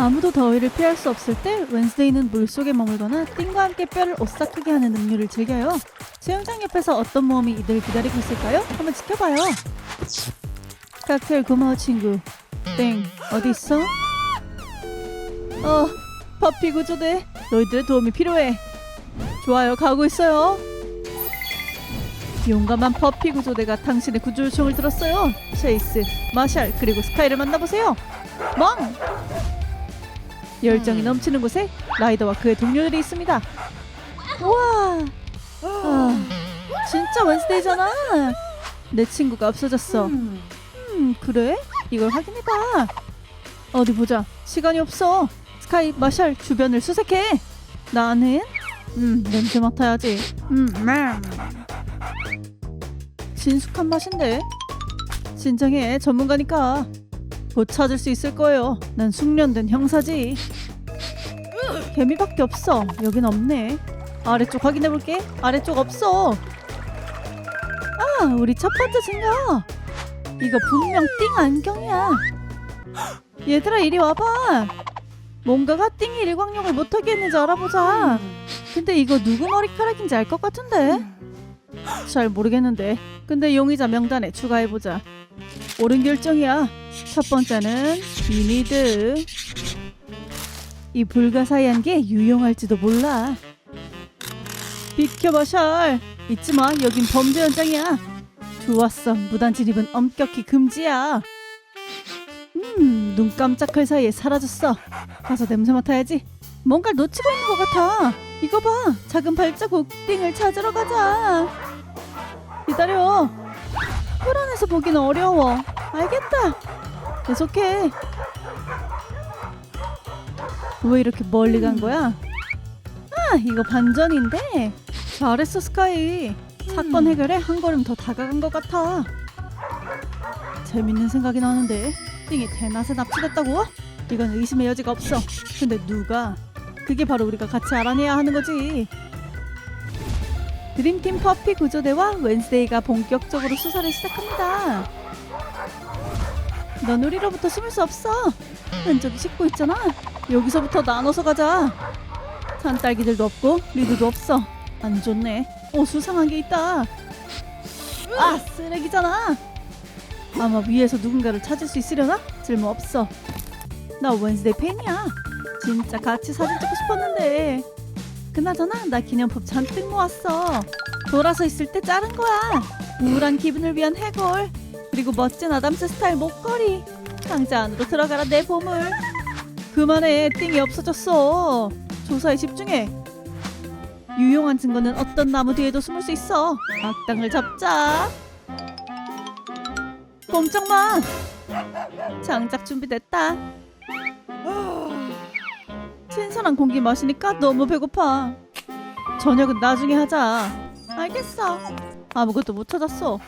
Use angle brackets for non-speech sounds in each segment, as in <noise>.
아무도 더위를 피할 수 없을 때 웬스데이는 물속에 머물거나 띵과 함께 뼈를 오싹하게 하는 음료를 즐겨요. 수영장 옆에서 어떤 모험이 이들을 기다리고 있을까요? 한번 지켜봐요. 칵테일 고마워 친구. 땡 어디 있어? 어 퍼피 구조대 너희들의 도움이 필요해. 좋아요 가고 있어요. 용감한 퍼피 구조대가 당신의 구조 요청을 들었어요. 체이스, 마샬 그리고 스카이를 만나보세요. 멍! 열정이 넘치는 곳에 라이더와 그의 동료들이 있습니다. 우와, 아, 진짜 웬스데이잖아. 내 친구가 없어졌어. 음, 그래? 이걸 확인해봐. 어디 보자. 시간이 없어. 스카이, 마샬 주변을 수색해. 나는 음 냄새 맡아야지. 음, 음. 진숙한 맛인데. 진정해 전문가니까. 곧 찾을 수 있을 거예요. 난 숙련된 형사지. 개미밖에 없어. 여긴 없네. 아래쪽 확인해 볼게. 아래쪽 없어. 아, 우리 첫 번째 증거. 이거 분명 띵 안경이야. 얘들아 이리 와봐. 뭔가가 띵이 일광욕을 못하게 했는지 알아보자. 근데 이거 누구 머리카락인지 알 것 같은데. 잘 모르겠는데. 근데 용의자 명단에 추가해보자. 옳은 결정이야. 첫 번째는 이니드. 이 불가사의한 게 유용할지도 몰라. 비켜봐 샬. 잊지 마. 여긴 범죄 현장이야. 좋았어. 무단 진입은 엄격히 금지야. 음, 눈 깜짝할 사이에 사라졌어. 가서 냄새 맡아야지. 뭔가 놓치고 있는 것 같아. 이거 봐. 작은 발자국 띵을 찾으러 가자. 기다려. 풀 안에서 보기는 어려워. 알겠다. 계속해. 왜 이렇게 멀리 간 거야? 아, 이거 반전인데. 잘했어, 스카이. 사건 해결에 한 걸음 더 다가간 것 같아. 재밌는 생각이 나는데. 띵이 대낮에 납치됐다고? 이건 의심의 여지가 없어. 근데 누가? 그게 바로 우리가 같이 알아내야 하는 거지. 드림팀 퍼피 구조대와 웬스데이가 본격적으로 수사를 시작합니다. 넌 우리로부터 숨을 수 없어. 왼쪽이 씻고 있잖아. 여기서부터 나눠서 가자. 산딸기들도 없고 리드도 없어. 안 좋네. 오 수상한 게 있다. 아 쓰레기잖아. 아마 위에서 누군가를 찾을 수 있으려나? 쓸모 없어. 나 웬스데이 팬이야. 진짜 같이 사진 찍고 싶었는데. 그나저나 나 기념품 잔뜩 모았어. 돌아서 있을 때 자른 거야. 우울한 기분을 위한 해골. 그리고 멋진 아담스 스타일 목걸이. 상자 안으로 들어가라 내 보물. 그만해 띵이 없어졌어. 조사에 집중해. 유용한 증거는 어떤 나무 뒤에도 숨을 수 있어. 악당을 잡자. 꼼짝 마. 장작 준비됐다. 신선한 공기 마시니까 너무 배고파. 저녁은 나중에 하자. 알겠어. 아무것도 못 찾았어.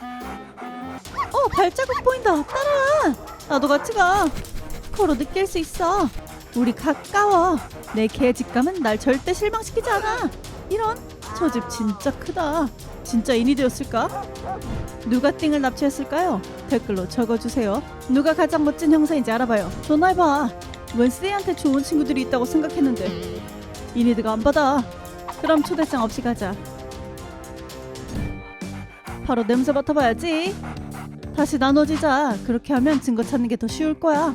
어, 발자국 보인다. 따라와. 나도 같이 가. 코로 느낄 수 있어. 우리 가까워. 내 개 직감은 날 절대 실망시키지 않아. 이런 저 집 진짜 크다. 진짜 인이되었을까? 누가 띵을 납치했을까요? 댓글로 적어주세요. 누가 가장 멋진 형사인지 알아봐요. 전화해봐. 웬스데이한테 좋은 친구들이 있다고 생각했는데 이니드가 안 받아. 그럼 초대장 없이 가자. 바로 냄새 맡아봐야지. 다시 나눠지자. 그렇게 하면 증거 찾는 게 더 쉬울 거야.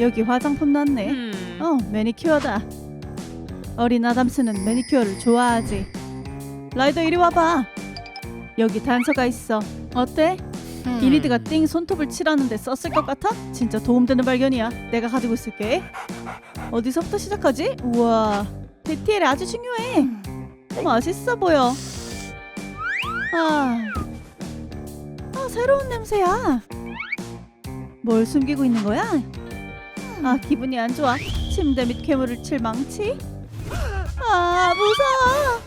여기 화장품 났네. 어, 매니큐어다. 어린 아담스는 매니큐어를 좋아하지. 라이더 이리 와봐. 여기 단서가 있어. 어때? 이니드가 띵 손톱을 칠하는데 썼을 것 같아? 진짜 도움되는 발견이야. 내가 가지고 있을게. 어디서부터 시작하지? 우와, 데티엘이 아주 중요해. 맛있어 보여. 아, 아 새로운 냄새야. 뭘 숨기고 있는 거야? 아 기분이 안 좋아. 침대 밑 괴물을 칠 망치? 아 무서워.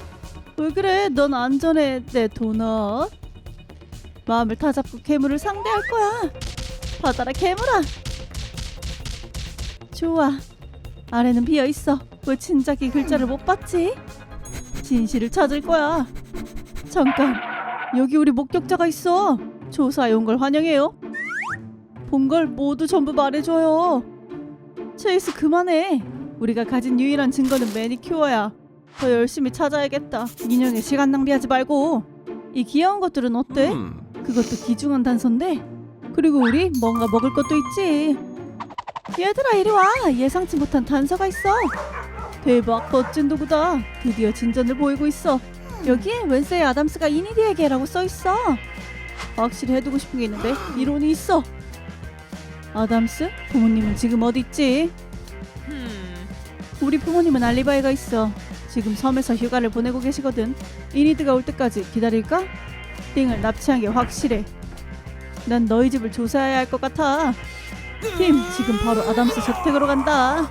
왜 그래? 넌 안전해 내 도넛. 마음을 다잡고 괴물을 상대할 거야. 받아라 괴물아. 좋아. 아래는 비어 있어. 왜 진작에 글자를 못 봤지? 진실을 찾을 거야. 잠깐. 여기 우리 목격자가 있어. 조사해 온 걸 환영해요. 본 걸 모두 전부 말해줘요. 체이스 그만해. 우리가 가진 유일한 증거는 매니큐어야. 더 열심히 찾아야겠다. 인형에 시간 낭비하지 말고. 이 귀여운 것들은 어때? 그것도 귀중한 단서인데. 그리고 우리 뭔가 먹을 것도 있지. 얘들아 이리 와. 예상치 못한 단서가 있어. 대박 멋진 도구다. 드디어 진전을 보이고 있어. 여기에 웬세이 아담스가 이니디에게라고 써 있어. 확실히 해두고 싶은 게 있는데 이론이 있어. 아담스? 부모님은 지금 어디 있지? 우리 부모님은 알리바이가 있어. 지금 섬에서 휴가를 보내고 계시거든. 이니드가 올 때까지 기다릴까? 띵을 납치한 게 확실해. 난 너희 집을 조사해야 할 것 같아. 팀, 지금 바로 아담스 저택으로 간다.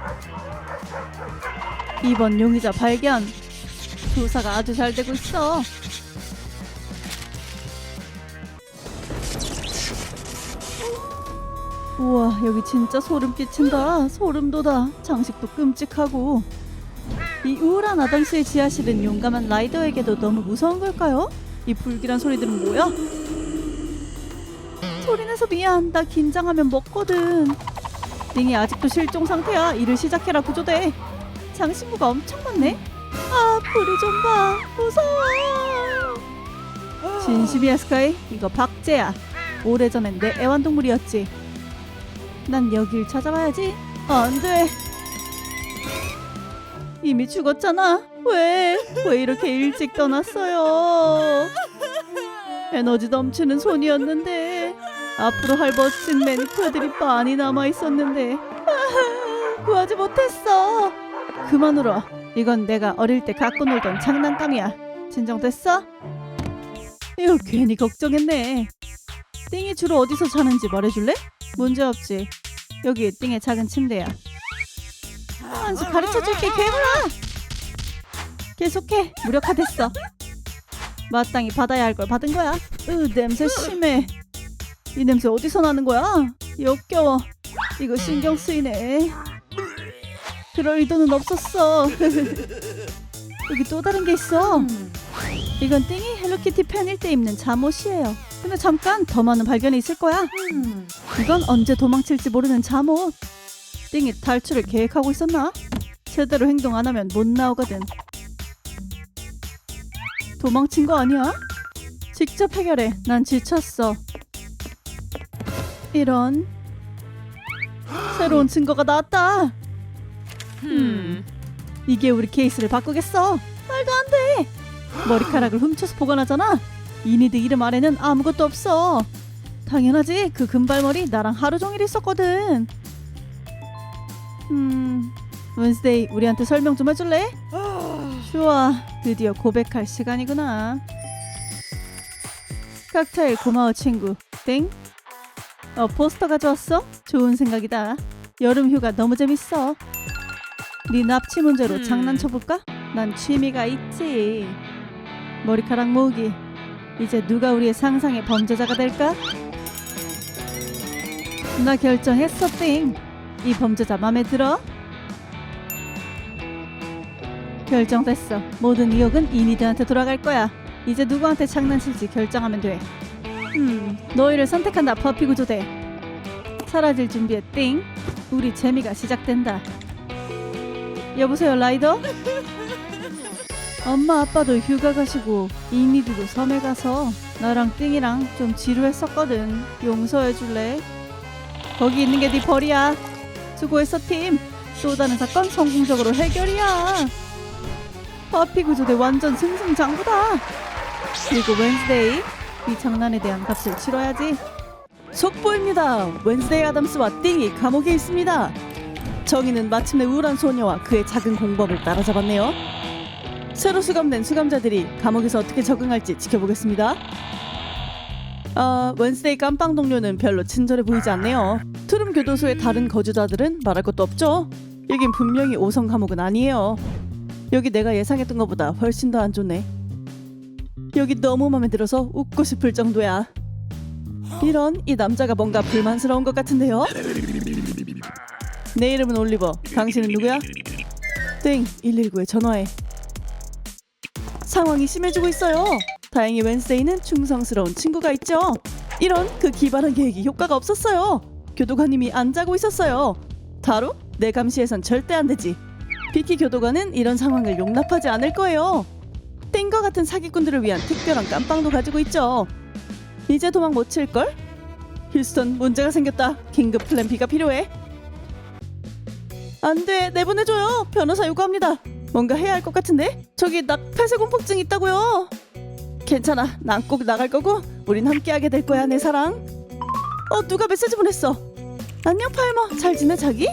이번 용의자 발견. 조사가 아주 잘 되고 있어. 우와 여기 진짜 소름 끼친다. 소름 돋아. 장식도 끔찍하고. 이 우울한 아담스의 지하실은 용감한 라이더에게도 너무 무서운 걸까요? 이 불길한 소리들은 뭐야? 소리내서 미안. 나 긴장하면 먹거든. 링이 아직도 실종 상태야. 일을 시작해라 구조대. 장신구가 엄청 많네. 아 불이 좀 봐. 무서워. 진심이야 스카이. 이거 박제야. 오래전엔 내 애완동물이었지 난 여길 찾아봐야지. 안 돼. 이미 죽었잖아. 왜? 왜 이렇게 일찍 떠났어요? 에너지 넘치는 손이었는데 앞으로 할 멋진 매니큐어들이 많이 남아 있었는데 아, <laughs> 구하지 못했어. 그만 울어. 이건 내가 어릴 때 갖고 놀던 장난감이야. 진정됐어? 이거 괜히 걱정했네. 띵이 주로 어디서 자는지 말해줄래? 문제 없지. 여기 띵의 작은 침대야. 한수 가르쳐 줄게 괴물아. 계속해 무력화됐어. 마땅히 받아야 할 걸 받은 거야. 으 냄새 심해. 이 냄새 어디서 나는 거야? 역겨워. 이거 신경 쓰이네. 그럴 의도는 없었어. <laughs> 여기 또 다른 게 있어. 이건 띵이 헬로키티 팬일 때 입는 잠옷이에요. 근데 잠깐 더 많은 발견이 있을 거야. 이건 언제 도망칠지 모르는 잠옷. 띵이 탈출을 계획하고 있었나? 제대로 행동 안 하면 못 나오거든. 도망친 거 아니야? 직접 해결해. 난 지쳤어. 이런 새로운 증거가 나왔다. 음. 이게 우리 케이스를 바꾸겠어. 말도 안 돼. 머리카락을 훔쳐서 보관하잖아. 이니드 이름 아래는 아무것도 없어. 당연하지. 그 금발머리 나랑 하루 종일 있었거든. 음, 웬스데이 우리한테 설명 좀 해줄래? 좋아. 드디어 고백할 시간이구나. 칵테일 고마워 친구. 땡. 어 포스터 가져왔어? 좋은 생각이다. 여름 휴가 너무 재밌어. 네 납치 문제로 음. 장난쳐볼까? 난 취미가 있지. 머리카락 모으기. 이제 누가 우리의 상상의 범죄자가 될까? 나 결정했어, 띵. 이 범죄자 맘에 들어? 결정됐어. 모든 의혹은 이니드한테 돌아갈 거야. 이제 누구한테 장난칠지 결정하면 돼. 음, 너희를 선택한다, 버피 구조대. 사라질 준비해, 띵. 우리 재미가 시작된다. 여보세요, 라이더? 엄마 아빠도 휴가 가시고 이니드도 섬에 가서 나랑 띵이랑 좀 지루했었거든. 용서해 줄래? 거기 있는 게 네 벌이야. 수고했어 팀. 또 다른 사건 성공적으로 해결이야. 파피 구조대 완전 승승장구다. 그리고 웬스데이 이 장난에 대한 값을 치러야지. 속보입니다. 웬스데이 아담스와 띵이 감옥에 있습니다. 정의는 마침내 우울한 소녀와 그의 작은 공범을 따라잡았네요. 새로 수감된 수감자들이 감옥에서 어떻게 적응할지 지켜보겠습니다. 아, 웬스데이 깜빵 동료는 별로 친절해 보이지 않네요. 투름 교도소의 다른 거주자들은 말할 것도 없죠. 여긴 분명히 5성 감옥은 아니에요. 여기 내가 예상했던 것보다 훨씬 더 안 좋네. 여기 너무 마음에 들어서 웃고 싶을 정도야. 이런 이 남자가 뭔가 불만스러운 것 같은데요. 내 이름은 올리버. 당신은 누구야? 땡 119에 전화해. 상황이 심해지고 있어요. 다행히 웬스데이는 충성스러운 친구가 있죠. 이런 그 기발한 계획이 효과가 없었어요. 교도관님이 안 자고 있었어요. 다루? 내 감시에선 절대 안 되지. 비키 교도관은 이런 상황을 용납하지 않을 거예요. 땡과 같은 사기꾼들을 위한 특별한 깜빵도 가지고 있죠. 이제 도망 못 칠걸? 휴스턴 문제가 생겼다. 긴급 플랜 B가 필요해. 안 돼, 내보내줘요. 변호사 요구합니다. 뭔가 해야 할 것 같은데? 저기 나 폐쇄공포증 있다고요. 괜찮아, 난 꼭 나갈 거고 우린 함께하게 될 거야, 내 사랑. 어, 누가 메시지 보냈어? 안녕, 팔머. 잘 지내, 자기?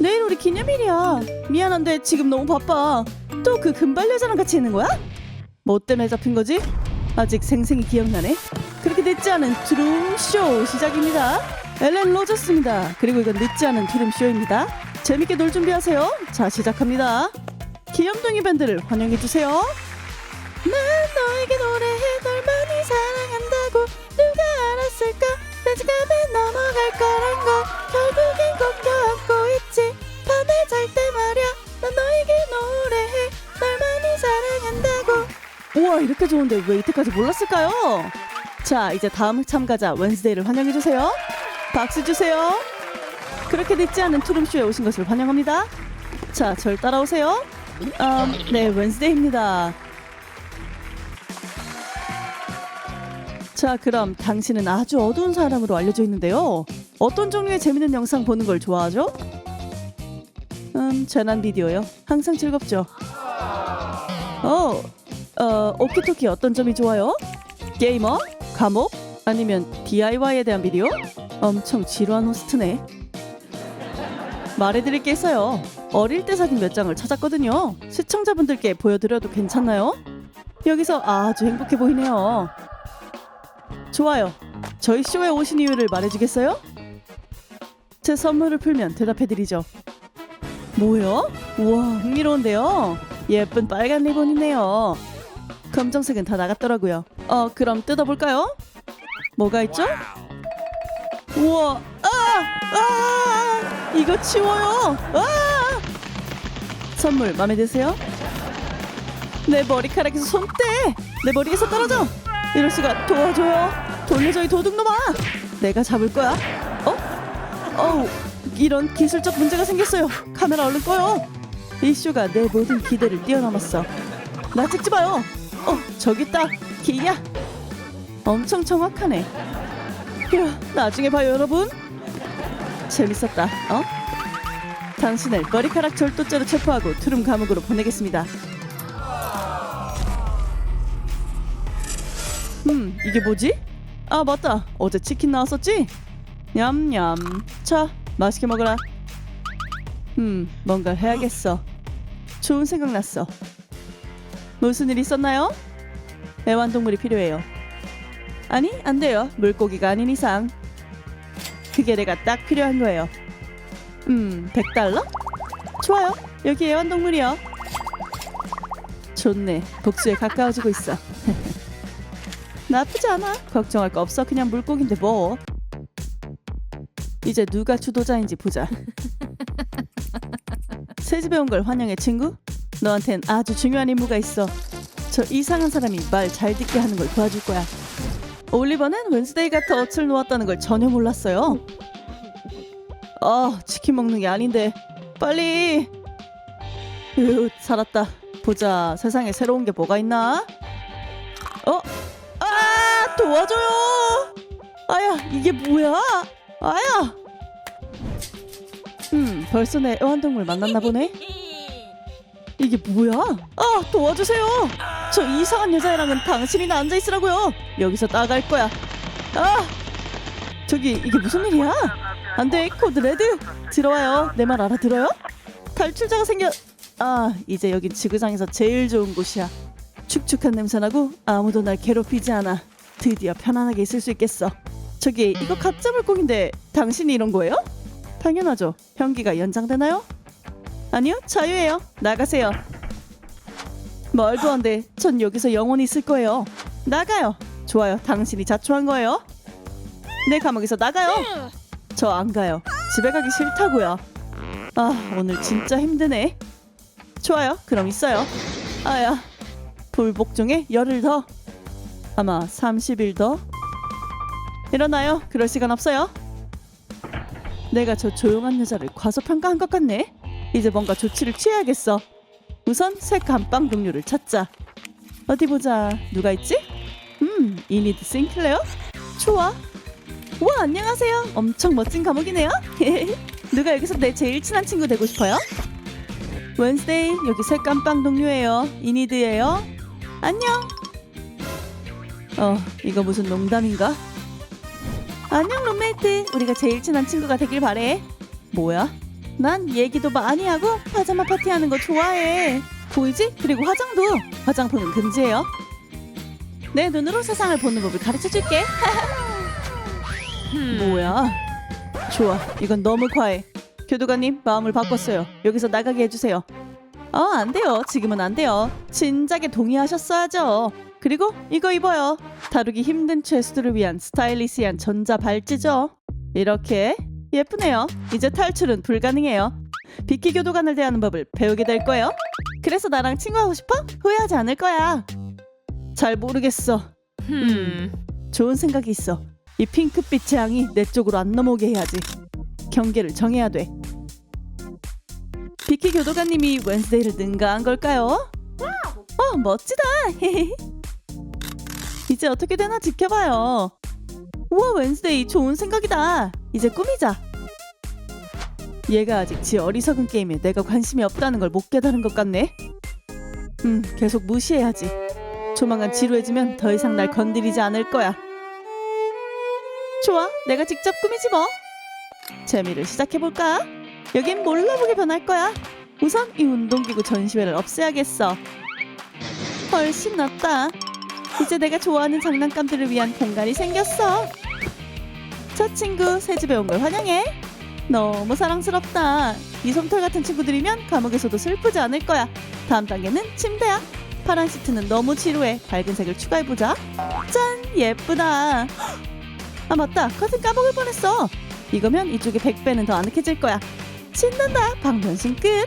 내일 우리 기념일이야. 미안한데 지금 너무 바빠. 또 그 금발 여자랑 같이 있는 거야? 뭐 때문에 잡힌 거지? 아직 생생히 기억나네. 그렇게 늦지 않은 트룸 쇼 시작입니다. 엘렌 로저스입니다. 그리고 이건 늦지 않은 트룸 쇼입니다. 재밌게 놀 준비하세요. 자 시작합니다. 귀염둥이 밴드를 환영해 주세요. 난 너에게 노래해 널 많이 사랑한다고 누가 알았을까? 내 지갑에 넘어갈 거란 걸 결국엔 꼭 껴안고 있지. 밤에 잘 때 말야 난 너에게 노래해 널 많이 사랑한다고. 우와 이렇게 좋은데 왜 이때까지 몰랐을까요? 자 이제 다음 참가자 웬스데이를 환영해 주세요. 박수 주세요. 그렇게 늦지 않은 투룸쇼에 오신 것을 환영합니다. 자, 절 따라오세요. 음, 네, 웬스데이입니다. 자, 그럼 당신은 아주 어두운 사람으로 알려져 있는데요. 어떤 종류의 재밌는 영상 보는 걸 좋아하죠? 음, 재난 비디오요. 항상 즐겁죠. 어, 어, 오키토키 어떤 점이 좋아요? 게이머? 감옥? 아니면 DIY에 대한 비디오? 엄청 지루한 호스트네. 말해드릴 게 있어요. 어릴 때 사진 몇 장을 찾았거든요. 시청자분들께 보여드려도 괜찮나요? 여기서 아주 행복해 보이네요. 좋아요. 저희 쇼에 오신 이유를 말해주겠어요? 제 선물을 풀면 대답해드리죠. 뭐요? 우와 흥미로운데요. 예쁜 빨간 리본이네요. 검정색은 다 나갔더라고요. 어 그럼 뜯어볼까요? 뭐가 있죠? 우와 아! 아! 이거 치워요 아! 선물 마음에 드세요? 내 머리카락에서 손 떼! 내 머리에서 떨어져! 이럴 수가 도와줘요. 돌려줘 이 도둑놈아! 내가 잡을 거야. 어? 어우 이런 기술적 문제가 생겼어요. 카메라 얼른 꺼요. 이 쇼가 내 모든 기대를 뛰어넘었어. 나 찍지 마요. 어 저기 있다. 기야. 엄청 정확하네. 휴, 나중에 봐요 여러분. 재밌었다. 어? 당신을 머리카락 절도죄로 체포하고 투룸 감옥으로 보내겠습니다. 음 이게 뭐지? 아 맞다. 어제 치킨 나왔었지? 냠냠. 자 맛있게 먹어라. 음 뭔가 해야겠어. 좋은 생각 났어. 무슨 일 있었나요? 애완동물이 필요해요. 아니 안 돼요. 물고기가 아닌 이상. 그게 내가 딱 필요한 거예요 음 100달러? 좋아요. 여기 애완동물이요. 좋네. 복수에 가까워지고 있어. <laughs> 나쁘지 않아. 걱정할 거 없어. 그냥 물고기인데 뭐. 이제 누가 주도자인지 보자. <laughs> 새 집에 온 걸 환영해 친구. 너한텐 아주 중요한 임무가 있어. 저 이상한 사람이 말 잘 듣게 하는 걸 도와줄 거야. 올리버는 웬스데이 같아 어을 놓았다는 걸 전혀 몰랐어요. 아, 치킨 먹는 게 아닌데 빨리. 으, 살았다. 보자. 세상에 새로운 게 뭐가 있나? 어? 아, 도와줘요. 아야, 이게 뭐야? 아야. 음, 벌써 내 애완동물 만났나 보네. 이게 뭐야? 아 도와주세요. 저 이상한 여자애랑은 당신이나 앉아 있으라고요. 여기서 나갈 거야. 아 저기 이게 무슨 일이야? 안돼 코드 레드 들어와요. 내 말 알아들어요? 탈출자가 생겨. 아 이제 여긴 지구상에서 제일 좋은 곳이야. 축축한 냄새나고 아무도 날 괴롭히지 않아. 드디어 편안하게 있을 수 있겠어. 저기 이거 가짜 물고기인데 당신이 이런 거예요? 당연하죠. 형기가 연장되나요? 아니요, 자유예요. 나가세요. 말도 안 돼. 전 여기서 영원히 있을 거예요. 나가요. 좋아요. 당신이 자초한 거예요. 내 감옥에서 나가요. 저 안 가요. 집에 가기 싫다고요. 아, 오늘 진짜 힘드네. 좋아요. 그럼 있어요. 아야. 불복종에 열흘 더. 아마 30일 더. 일어나요. 그럴 시간 없어요. 내가 저 조용한 여자를 과소평가한 것 같네. 이제 뭔가 조치를 취해야겠어. 우선 새 감방 동료를 찾자. 어디 보자. 누가 있지? 음, 이니드 싱클레어? 좋아. 우와, 안녕하세요. 엄청 멋진 감옥이네요. <laughs> 누가 여기서 내 제일 친한 친구 되고 싶어요? 웬스데이, 여기 새 감방 동료예요. 이니드예요. 안녕. 어, 이거 무슨 농담인가? 안녕 룸메이트 우리가 제일 친한 친구가 되길 바래 뭐야? 난 얘기도 많이 하고 파자마 파티하는 거 좋아해 보이지? 그리고 화장도 화장품은 금지예요 내 눈으로 세상을 보는 법을 가르쳐 줄게 <laughs> 뭐야 좋아 이건 너무 과해 교도관님 마음을 바꿨어요 여기서 나가게 해주세요 어 안돼요 지금은 안 돼요 진작에 동의하셨어야죠 그리고 이거 입어요 다루기 힘든 죄수들을 위한 스타일리시한 전자 발찌죠. 이렇게 예쁘네요. 이제 탈출은 불가능해요. 비키 교도관을 대하는 법을 배우게 될 거예요. 그래서 나랑 친구하고 싶어? 후회하지 않을 거야. 잘 모르겠어. 음, 좋은 생각이 있어. 이 핑크빛 재앙이 내 쪽으로 안 넘어오게 해야지. 경계를 정해야 돼. 비키 교도관님이 웬스데이를 능가한 걸까요? 어, 멋지다. <laughs> 이제 어떻게 되나 지켜봐요. 우와 웬스데이 좋은 생각이다. 이제 꾸미자. 얘가 아직 지 어리석은 게임에 내가 관심이 없다는 걸 못 깨달은 것 같네. 음 계속 무시해야지. 조만간 지루해지면 더 이상 날 건드리지 않을 거야. 좋아 내가 직접 꾸미지 뭐. 재미를 시작해볼까? 여긴 몰라보게 변할 거야. 우선 이 운동기구 전시회를 없애야겠어. 훨씬 낫다. 이제 내가 좋아하는 장난감들을 위한 공간이 생겼어. 저 친구 새 집에 온 걸 환영해. 너무 사랑스럽다. 이 솜털 같은 친구들이면 감옥에서도 슬프지 않을 거야. 다음 단계는 침대야. 파란 시트는 너무 지루해. 밝은 색을 추가해보자. 짠! 예쁘다. 아 맞다. 커튼 까먹을 뻔했어. 이거면 이쪽에 100배는 더 아늑해질 거야. 신난다. 방변신 끝.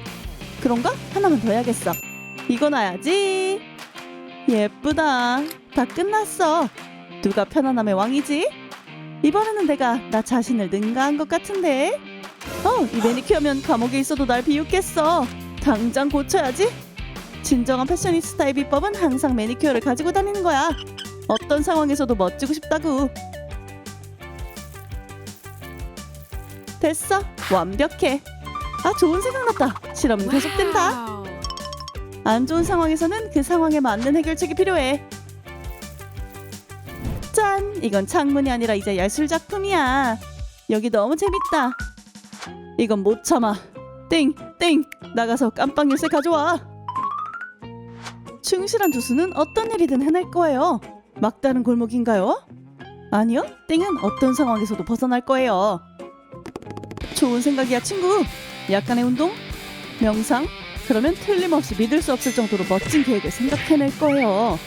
그런가? 하나만 더 해야겠어. 이거 놔야지. 예쁘다. 다 끝났어. 누가 편안함의 왕이지? 이번에는 내가 나 자신을 능가한 것 같은데. 어, 이 매니큐어면 감옥에 있어도 날 비웃겠어. 당장 고쳐야지. 진정한 패셔니스타의 비법은 항상 매니큐어를 가지고 다니는 거야. 어떤 상황에서도 멋지고 싶다고. 됐어. 완벽해. 아, 좋은 생각 났다. 실험은 계속된다. 안 좋은 상황에서는 그 상황에 맞는 해결책이 필요해. 짠! 이건 창문이 아니라 이제 예술 작품이야. 여기 너무 재밌다. 이건 못 참아. 땡! 땡! 나가서 깜빵 열쇠 가져와. 충실한 두수는 어떤 일이든 해낼 거예요. 막다른 골목인가요? 아니요. 땡은 어떤 상황에서도 벗어날 거예요. 좋은 생각이야, 친구. 약간의 운동, 명상, 그러면 틀림없이 믿을 수 없을 정도로 멋진 계획을 생각해낼 거예요.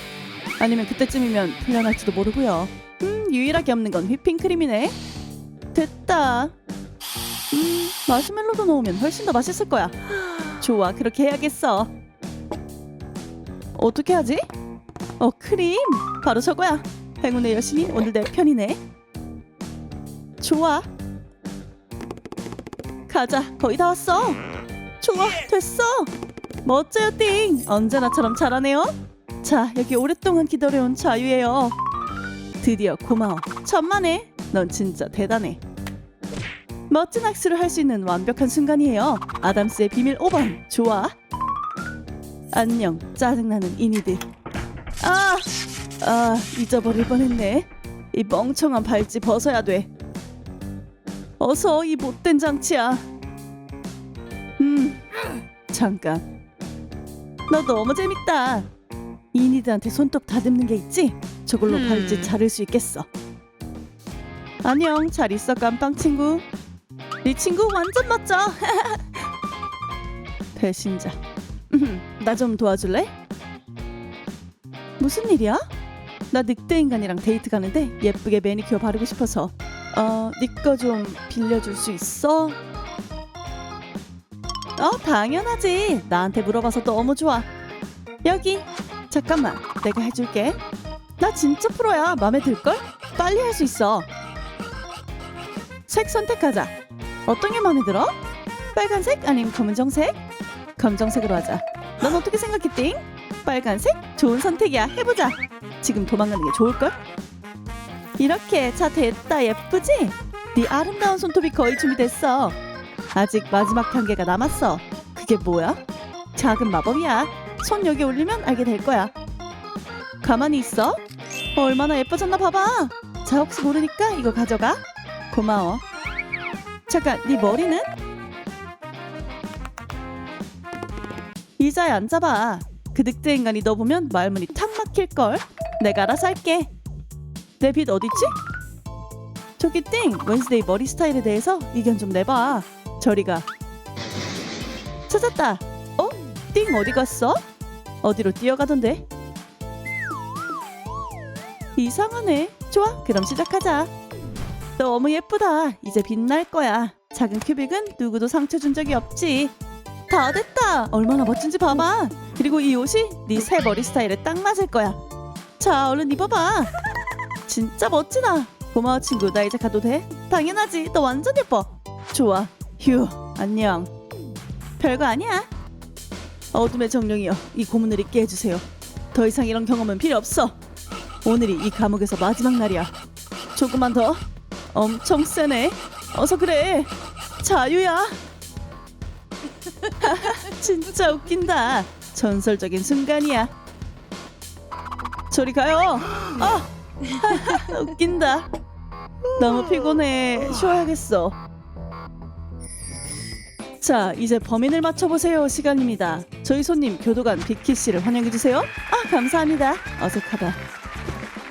아니면 그때쯤이면 풀려날지도 모르고요. 음, 유일하게 없는 건 휘핑크림이네. 됐다. 음, 마시멜로도 넣으면 훨씬 더 맛있을 거야. 좋아, 그렇게 해야겠어. 어떻게 하지? 어, 크림. 바로 저거야. 행운의 여신이 오늘 내 편이네. 좋아. 가자, 거의 다 왔어. 좋아, 됐어. 멋져요, 띵. 언제나처럼 잘하네요. 자, 여기 오랫동안 기다려온 자유예요. 드디어 고마워. 천만에. 넌 진짜 대단해. 멋진 악수를 할 수 있는 완벽한 순간이에요. 아담스의 비밀 5번. 좋아. 안녕. 짜증나는 이니드. 아, 아, 잊어버릴 뻔했네. 이 멍청한 발찌 벗어야 돼. 어서 이 못된 장치야. 음, 잠깐. 너 너무 재밌다. 이니드한테 손톱 다듬는 게 있지? 저걸로 음. 발찌 자를 수 있겠어. 안녕, 잘 있어, 깜빵 친구. 네 친구 완전 멋져. <laughs> 배신자. 나 좀 도와줄래? 무슨 일이야? 나 늑대 인간이랑 데이트 가는데 예쁘게 매니큐어 바르고 싶어서. 어, 네거좀 빌려줄 수 있어? 어, 당연하지. 나한테 물어봐서 너무 좋아. 여기. 잠깐만. 내가 해줄게. 나 진짜 프로야. 마음에 들걸? 빨리 할 수 있어. 색 선택하자. 어떤 게 마음에 들어? 빨간색 아니면 검정색? 검정색으로 하자. 넌 어떻게 생각해, 띵? 빨간색? 좋은 선택이야. 해보자. 지금 도망가는 게 좋을걸? 이렇게 자 됐다 예쁘지? 네 아름다운 손톱이 거의 준비됐어. 아직 마지막 단계가 남았어. 그게 뭐야? 작은 마법이야. 손 여기 올리면 알게 될 거야. 가만히 있어. 얼마나 예뻐졌나 봐봐. 자 혹시 모르니까 이거 가져가. 고마워. 잠깐, 네 머리는? 의자에 앉아봐. 그 늑대 인간이 너 보면 말문이 탁 막힐 걸. 내가 알아서 할게. 내빛 어딨지? 저기 띵 웬스데이 머리 스타일에 대해서 의견 좀 내봐. 저리가. 찾았다. 어? 띵 어디 갔어? 어디로 뛰어가던데? 이상하네. 좋아, 그럼 시작하자. 너무 예쁘다. 이제 빛날 거야. 작은 큐빅은 누구도 상처 준 적이 없지. 다 됐다. 얼마나 멋진지 봐봐. 그리고 이 옷이 네 새 머리 스타일에 딱 맞을 거야. 자, 얼른 입어봐. 진짜 멋지다. 고마워 친구. 나 이제 가도 돼? 당연하지. 너 완전 예뻐. 좋아. 휴. 안녕. 별거 아니야. 어둠의 정령이여, 이 고문을 잊게 해주세요. 더 이상 이런 경험은 필요 없어. 오늘이 이 감옥에서 마지막 날이야. 조금만 더. 엄청 세네. 어서 그래. 자유야. <laughs> 진짜 웃긴다. 전설적인 순간이야. 저리 가요. 아, <laughs> 웃긴다. 너무 피곤해. 쉬어야겠어. 자, 이제 범인을 맞춰보세요. 시간입니다. 저희 손님 교도관 비키 씨를 환영해 주세요. 아, 감사합니다. 어색하다.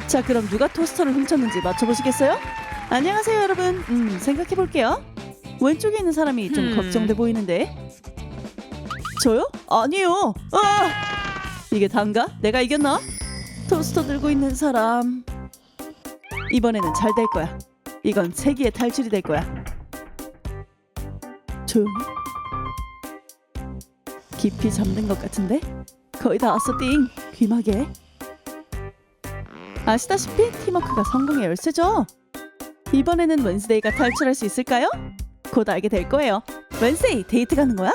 자, 그럼 누가 토스터를 훔쳤는지 맞춰보시겠어요? 안녕하세요, 여러분. 음, 생각해 볼게요. 왼쪽에 있는 사람이 좀 음. 걱정돼 보이는데. 저요? 아니요. 아! 이게 단가? 내가 이겼나? 토스터 들고 있는 사람. 이번에는 잘 될 거야. 이건 세기의 탈출이 될 거야. 조용히. 깊이 잠든 것 같은데? 거의 다 왔어, 띵. 귀마개. 아시다시피 팀워크가 성공의 열쇠죠. 이번에는 웬스데이가 탈출할 수 있을까요? 곧 알게 될 거예요. 웬스데이 데이트 가는 거야?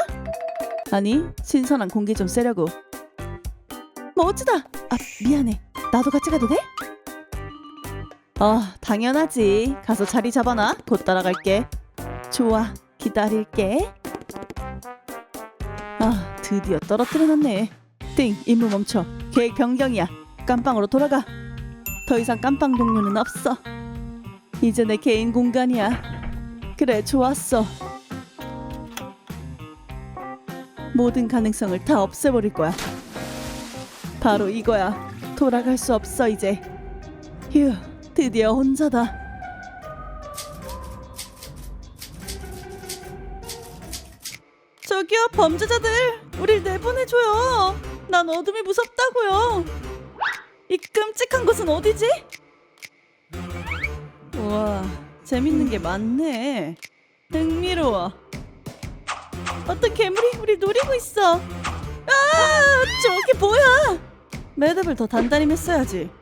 아니 신선한 공기 좀 쐬려고. 멋지다. 아 미안해. 나도 같이 가도 돼? 아 당연하지. 가서 자리 잡아놔. 곧 따라갈게. 좋아. 기다릴게. 아 드디어 떨어뜨려놨네. 띵 임무 멈춰. 계획 변경이야. 깜빵으로 돌아가. 더 이상 깜빵 동료는 없어. 이제 내 개인 공간이야. 그래, 좋았어. 모든 가능성을 다 없애버릴 거야. 바로 이거야. 돌아갈 수 없어 이제. 휴, 드디어 혼자다. 저기요, 범죄자들, 우릴 내보내줘요. 난 어둠이 무섭다고요. 이 끔찍한 곳은 어디지? 우와, 재밌는 게 많네. 흥미로워. 어떤 괴물이 우리 노리고 있어. 아, 저게 뭐야? 매듭을 더 단단히 맸어야지.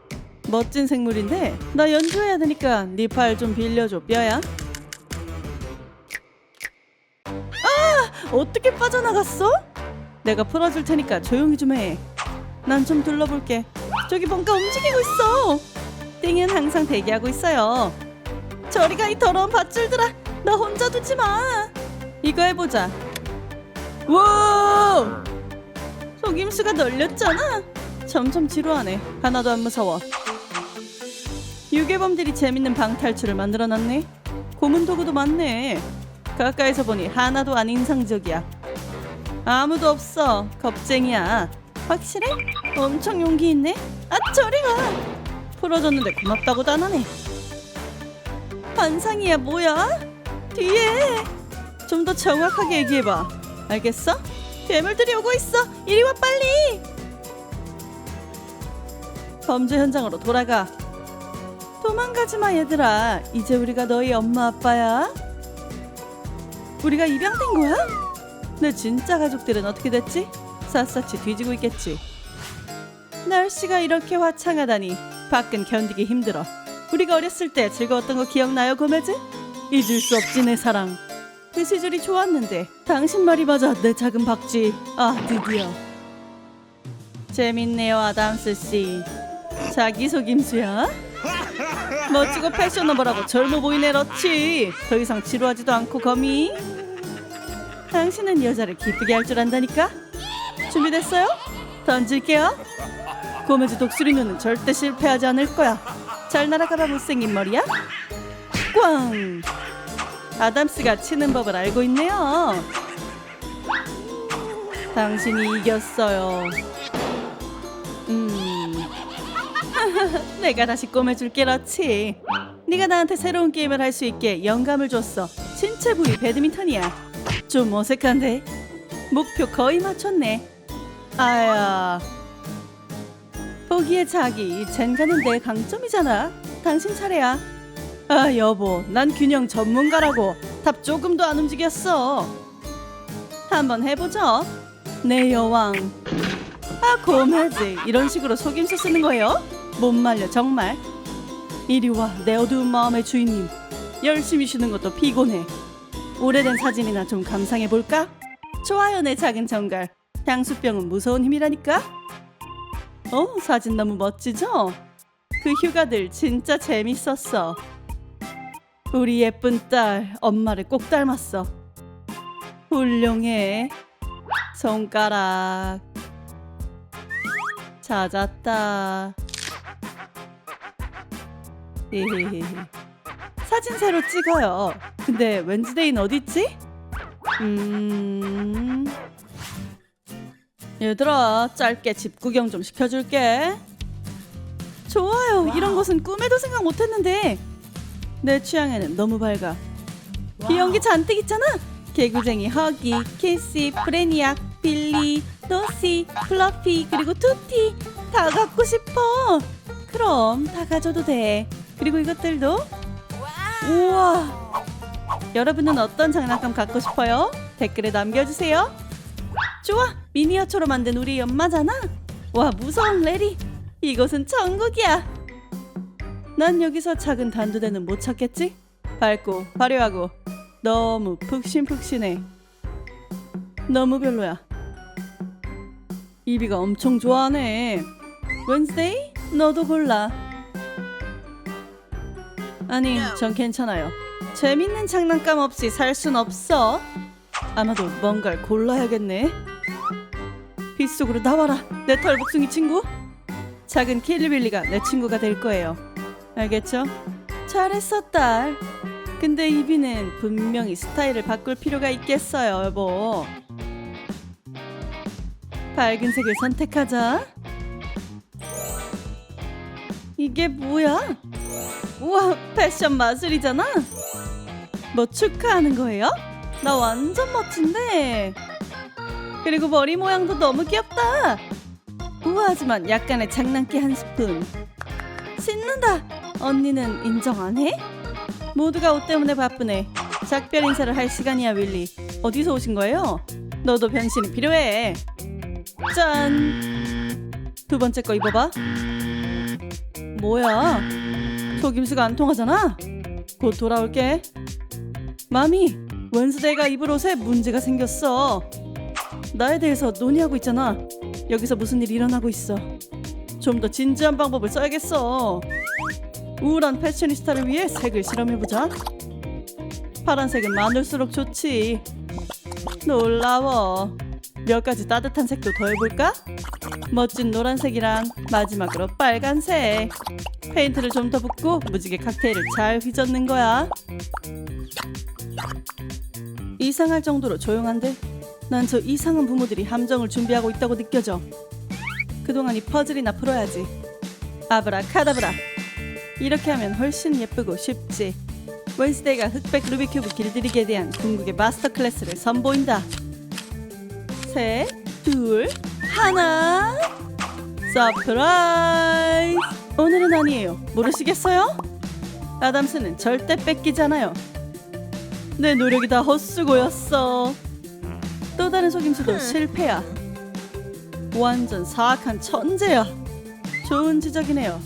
멋진 생물인데 나 연주해야 되니까 네 팔 좀 빌려줘 뼈야. 아, 어떻게 빠져나갔어? 내가 풀어줄 테니까 조용히 좀 해. 난 좀 둘러볼게. 저기 뭔가 움직이고 있어. 띵은 항상 대기하고 있어요. 저리 가 이 더러운 밧줄들아. 나 혼자 두지 마. 이거 해보자. 와! 속임수가 널렸잖아. 점점 지루하네. 하나도 안 무서워. 유괴범들이 재밌는 방탈출을 만들어놨네. 고문 도구도 많네. 가까이서 보니 하나도 안 인상적이야. 아무도 없어. 겁쟁이야. 확실해? 엄청 용기 있네. 아 저리 가. 풀어줬는데 고맙다고도 안 하네. 반상이야 뭐야? 뒤에 좀 더 정확하게 얘기해봐. 알겠어? 괴물들이 오고 있어. 이리 와 빨리. 범죄 현장으로 돌아가. 도망가지 마 얘들아. 이제 우리가 너희 엄마 아빠야. 우리가 입양된 거야? 내 진짜 가족들은 어떻게 됐지? 샅샅이 뒤지고 있겠지. 날씨가 이렇게 화창하다니 밖은 견디기 힘들어. 우리가 어렸을 때 즐거웠던 거 기억나요, 고메즈? 잊을 수 없지 내 사랑. 그 시절이 좋았는데 당신 말이 맞아 내 작은 박쥐 아 드디어 재밌네요 아담스 씨 자기 속임수야 멋지고 패셔너블하고 젊어 보이네 러치. 더 이상 지루하지도 않고 거미. 당신은 여자를 기쁘게 할 줄 안다니까? 준비됐어요? 던질게요. 고메즈 독수리 눈은 절대 실패하지 않을 거야. 잘 날아가라 못생긴 머리야. 꽝! 아담스가 치는 법을 알고 있네요. 당신이 이겼어요 <laughs> 내가 다시 꼬매줄게 러치. 네가 나한테 새로운 게임을 할 수 있게 영감을 줬어. 신체 부위 배드민턴이야. 좀 어색한데? 목표 거의 맞췄네. 아야. 보기에 자기 젠가는 내 강점이잖아. 당신 차례야. 아 여보 난 균형 전문가라고. 답 조금도 안 움직였어. 한번 해보죠. 내 여왕. 아 고매지. 이런 식으로 속임수 쓰는 거예요? 못 말려 정말. 이리 와 내 어두운 마음의 주인님. 열심히 쉬는 것도 피곤해. 오래된 사진이나 좀 감상해 볼까? 좋아요 내 작은 정갈. 향수병은 무서운 힘이라니까. 어 사진 너무 멋지죠? 그 휴가들 진짜 재밌었어. 우리 예쁜 딸 엄마를 꼭 닮았어. 훌륭해. 손가락. 찾았다 히히히 사진 새로 찍어요. 근데 웬즈데이는 어딨지? 음... 얘들아 짧게 집 구경 좀 시켜줄게. 좋아요. 이런 것은 꿈에도 생각 못했는데. 내 취향에는 너무 밝아. 비연기 잔뜩 있잖아. 개구쟁이 허기, 키시, 프레니악, 빌리, 도시, 플러피 그리고 투티. 다 갖고 싶어. 그럼 다 가져도 돼 그리고 이것들도 우와. 여러분은 어떤 장난감 갖고 싶어요? 댓글에 남겨주세요. 좋아 미니어처로 만든 우리 엄마잖아. 와 무서운 레리. 이곳은 천국이야. 난 여기서 작은 단두대는 못 찾겠지? 밝고 화려하고 너무 푹신푹신해. 너무 별로야. 이비가 엄청 좋아하네. 웬스데이? 너도 골라 아니 전 괜찮아요. 재밌는 장난감 없이 살 순 없어. 아마도 뭔가를 골라야겠네. 빗속으로 나와라 내 털복숭이 친구. 작은 킬리빌리가 내 친구가 될 거예요. 알겠죠? 잘했어 딸. 근데 이비는 분명히 스타일을 바꿀 필요가 있겠어요 여보. 밝은 색을 선택하자. 이게 뭐야? 우와 패션 마술이잖아. 뭐 축하하는 거예요? 나 완전 멋진데. 그리고 머리 모양도 너무 귀엽다. 우아하지만 약간의 장난기 한 스푼. 신난다. 언니는 인정 안 해? 모두가 옷 때문에 바쁘네. 작별 인사를 할 시간이야 윌리. 어디서 오신 거예요? 너도 변신이 필요해. 짠 두 번째 거 입어봐. 뭐야 속임수가 안 통하잖아. 곧 돌아올게. 마미 웬스데이가 입을 옷에 문제가 생겼어. 나에 대해서 논의하고 있잖아. 여기서 무슨 일이 일어나고 있어? 좀 더 진지한 방법을 써야겠어. 우울한 패셔니스타를 위해 색을 실험해보자. 파란색은 많을수록 좋지. 놀라워. 몇 가지 따뜻한 색도 더해볼까? 멋진 노란색이랑 마지막으로 빨간색 페인트를 좀 더 붓고 무지개 칵테일을 잘 휘젓는 거야. 이상할 정도로 조용한데 난 저 이상한 부모들이 함정을 준비하고 있다고 느껴져. 그동안 이 퍼즐이나 풀어야지. 아브라카다브라. 이렇게 하면 훨씬 예쁘고 쉽지. 웬스데이가 흑백 루비큐브 길들이기에 대한 궁극의 마스터 클래스를 선보인다. 셋, 둘, 하나. 서프라이즈 오늘은 아니에요. 모르시겠어요? 아담스는 절대 뺏기잖아요. 내 노력이 다 헛수고였어. 또 다른 속임수도 실패야. 완전 사악한 천재야. 좋은 지적이네요